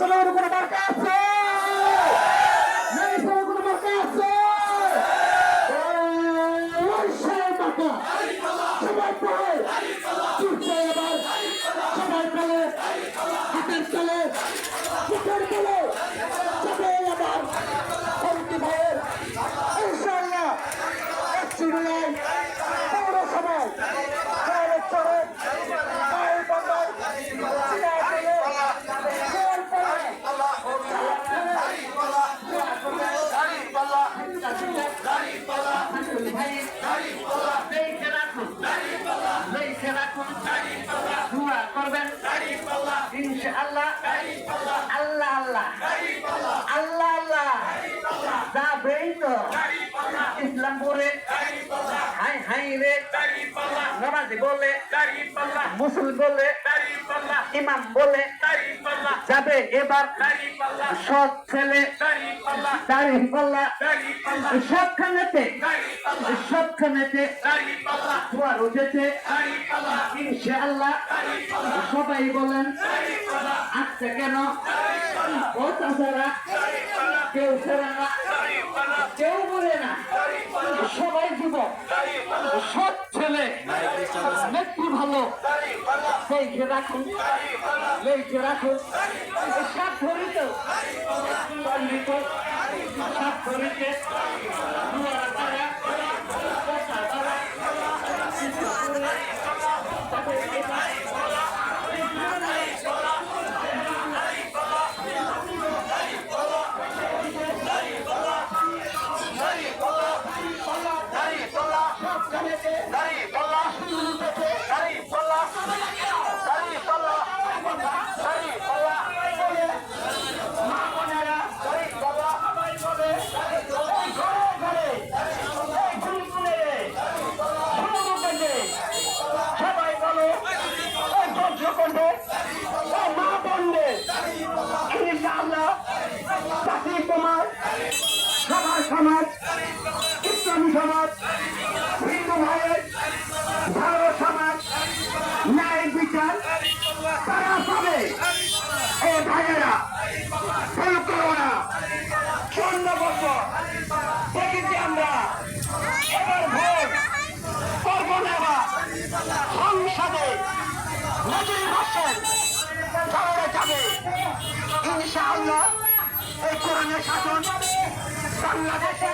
জনগণ কোনো মার্কা ইনশাআল্লাহ। আল্লাহ আল্লাহ আল্লাহ আল্লাহ। যাবেই তো ইসলামপুরে হাই হাই রে নামাজি বলে মুসল বলে ইমাম বলে যাবে এবার সৎ ছেলে সবখানেতে সবখানেতে তোমার উঠেছে ইনশাআল্লাহ সবাই বলেন আসছে কেন ও তাছাড়া কেউ ছাড়া না কেউ বলে না সবাই দিব সৎ ছেলে ব্যক্তি ভালো দেখে রাখুন দেখে রাখুন। সাত ধরিত ন্যায় বিচার তারা পাবে। ও ভাইয়েরা, ভুল করো না। চন্ন বছর দেখেছি আমরা। এবার ভোট। করব না সংসদে নজরুল হাসান দৌড়ে যাবে। ইনশাআল্লাহ এই কোরআনের শাসন বাংলাদেশে